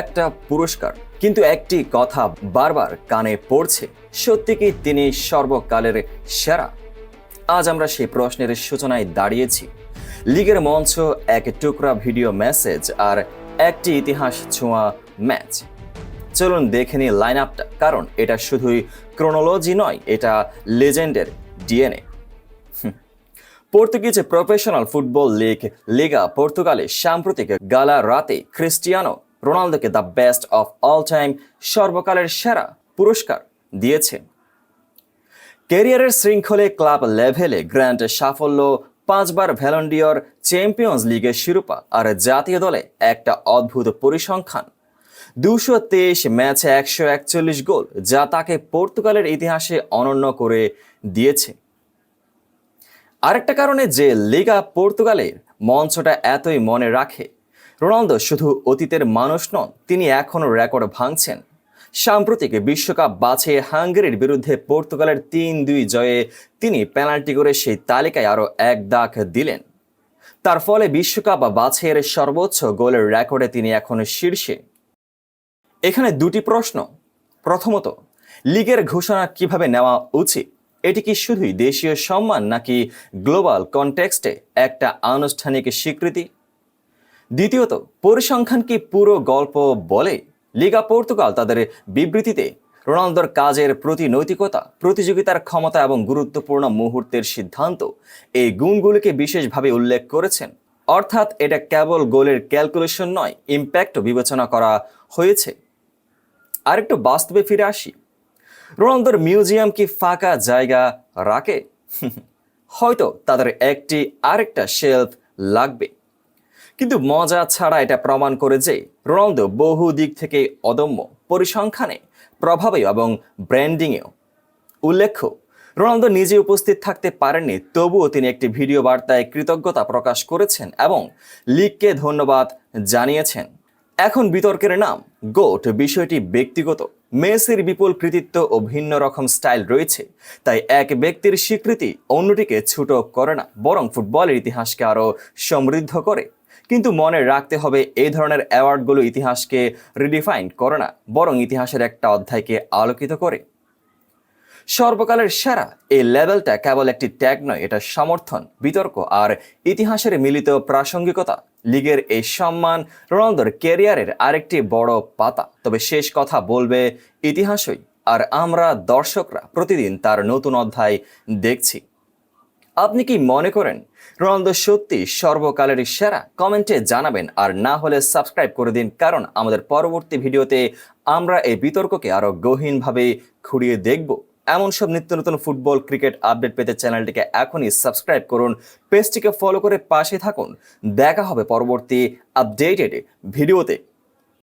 একটা পুরস্কার। কিন্তু একটি কথা বারবার কানে পড়ছে, সত্যি কি তিনি সর্বকালের সেরা? আজ আমরা সেই প্রশ্নের সূচনায় দাঁড়িয়েছি। লিগের মঞ্চ, এক টুকরা ভিডিও মেসেজ আর একটি ইতিহাস ছোঁয়া ম্যাচ। চলুন দেখে নিই লাইন আপটা কারণ এটা শুধুই ক্রোনোলজি নয়, এটা লেজেন্ডের DNA Portuguese professional football league Liga পর্তুগালে সাম্প্রতিক গালা রাতে Cristiano রোনালদোকে the best of all time সর্বকালের সেরা পুরস্কার দিয়েছে। ক্যারিয়ারের শৃঙ্খলে ক্লাব লেভেলে গ্র্যান্ড সাফল্য, পাঁচবার ভ্যালন্ডিয়র চ্যাম্পিয়ন্স লিগের শিরোপা আর জাতীয় দলে একটা অদ্ভুত পরিসংখ্যান। দুশো তেইশ ম্যাচে একশো একচল্লিশ গোল যা তাকে পর্তুগালের ইতিহাসে অনন্য করে দিয়েছে। আরেকটা কারণে যে লিগা পর্তুগালের মঞ্চটা এতই মনে রাখে রোনালদো শুধু অতীতের মানুষ নন, তিনি এখনও রেকর্ড ভাঙছেন। সাম্প্রতিক বিশ্বকাপ বাছে হাঙ্গেরির বিরুদ্ধে পর্তুগালের তিন দুই জয়ে তিনি পেনাল্টি করে সেই তালিকায় আরও এক দাগ দিলেন। তার ফলে বিশ্বকাপ বাছের সর্বোচ্চ গোলের রেকর্ডে তিনি এখন শীর্ষে। এখানে দুটি প্রশ্ন। প্রথমত, লিগের ঘোষণা কীভাবে নেওয়া উচিত? এটি কি শুধুই দেশীয় সম্মান নাকি গ্লোবাল কনটেক্সটে একটা আনুষ্ঠানিক স্বীকৃতি? দ্বিতীয়ত, পরিসংখ্যান কি পুরো গল্প বলে? লিগা পর্তুগাল তাদের বিবৃতিতে, রোনালদোর কাজের প্রতি নৈতিকতা প্রতিযোগিতার ক্ষমতা এবং গুরুত্বপূর্ণ মুহূর্তের সিদ্ধান্ত, এই গুণগুলিকে বিশেষভাবে উল্লেখ করেছেন। অর্থাৎ এটা কেবল গোলের ক্যালকুলেশন নয়, ইম্প্যাক্টও বিবেচনা করা হয়েছে। আরেকটু বাস্তবে ফিরে আসি। রোনালদোর মিউজিয়াম কি ফাঁকা জায়গা রাখে? হয়তো তাদের একটি আরেকটা শেলফ লাগবে। কিন্তু মজা ছাড়া এটা প্রমাণ করে যে রোনালদো বহু দিক থেকে অদম্য পরিসংখ্যানে প্রভাবে এবং ব্র্যান্ডিংয়েও। উল্লেখ্য, রোনালদো নিজে উপস্থিত থাকতে পারেননি, তবুও তিনি একটি ভিডিও বার্তায় কৃতজ্ঞতা প্রকাশ করেছেন এবং লিগকে ধন্যবাদ জানিয়েছেন। এখন বিতর্কের নাম, গোট, বিষয়টি ব্যক্তিগত। মেসির বিপুল কৃতিত্ব ও ভিন্ন রকম স্টাইল রয়েছে, তাই এক ব্যক্তির স্বীকৃতি অন্যটিকে ছুটো করে না, বরং ফুটবলের ইতিহাসকে আরও সমৃদ্ধ করে। কিন্তু মনে রাখতে হবে এই ধরনের অ্যাওয়ার্ডগুলো ইতিহাসকে রিডিফাইন করে না, বরং ইতিহাসের একটা অধ্যায়কে আলোকিত করে। সর্বকালের সেরা, এই লেভেলটা কেবল একটি ট্যাগ নয়, এটা সমর্থন, বিতর্ক আর ইতিহাসের মিলিত প্রাসঙ্গিকতা, লিগের এই সম্মান, রোনালদোর ক্যারিয়ারের আরেকটি বড় পাতা। তবে শেষ কথা বলবে ইতিহাসই, আর আমরা দর্শকরা প্রতিদিন তার নতুন অধ্যায় দেখছি। আপনি কি মনে করেন? রোনালদো সত্যি সর্বকালের সেরা? কমেন্টে জানাবেন। আর না হলে সাবস্ক্রাইব করে দিন, কারণ আমাদের পরবর্তী ভিডিওতে আমরা এই বিতর্ককে আরও গহীনভাবে খুঁড়িয়ে দেখব। এমন সব নিত্য নতুন ফুটবল, ক্রিকেট আপডেট পেতে চ্যানেলটিকে এখনই সাবস্ক্রাইব করুন। পেজটিকে ফলো করে পাশে থাকুন। দেখা হবে পরবর্তী আপডেটেড ভিডিওতে।